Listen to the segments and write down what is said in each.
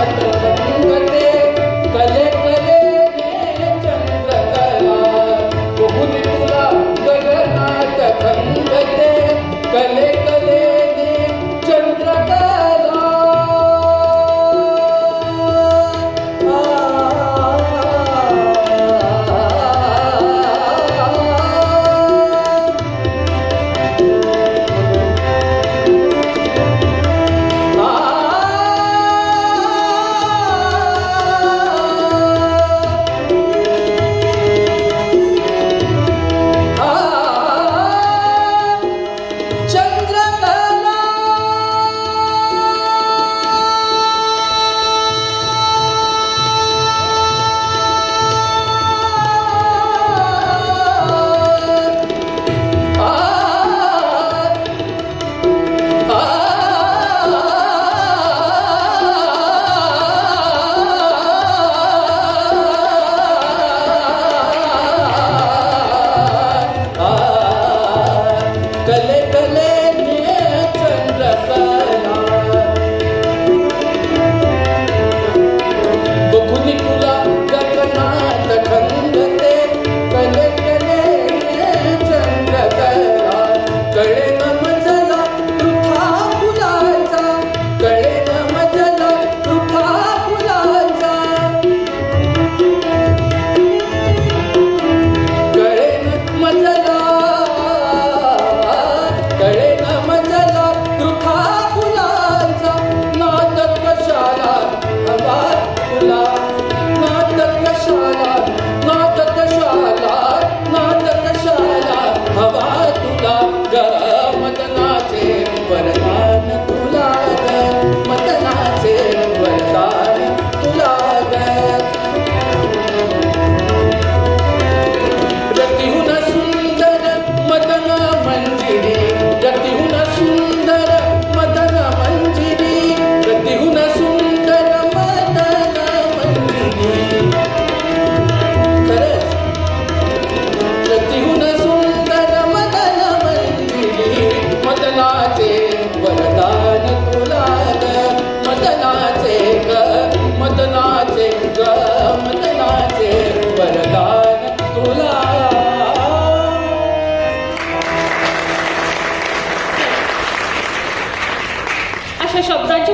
Thank you.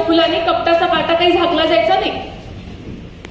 फुलाने कपटाचा काटा काही झाकला जायचा नाही.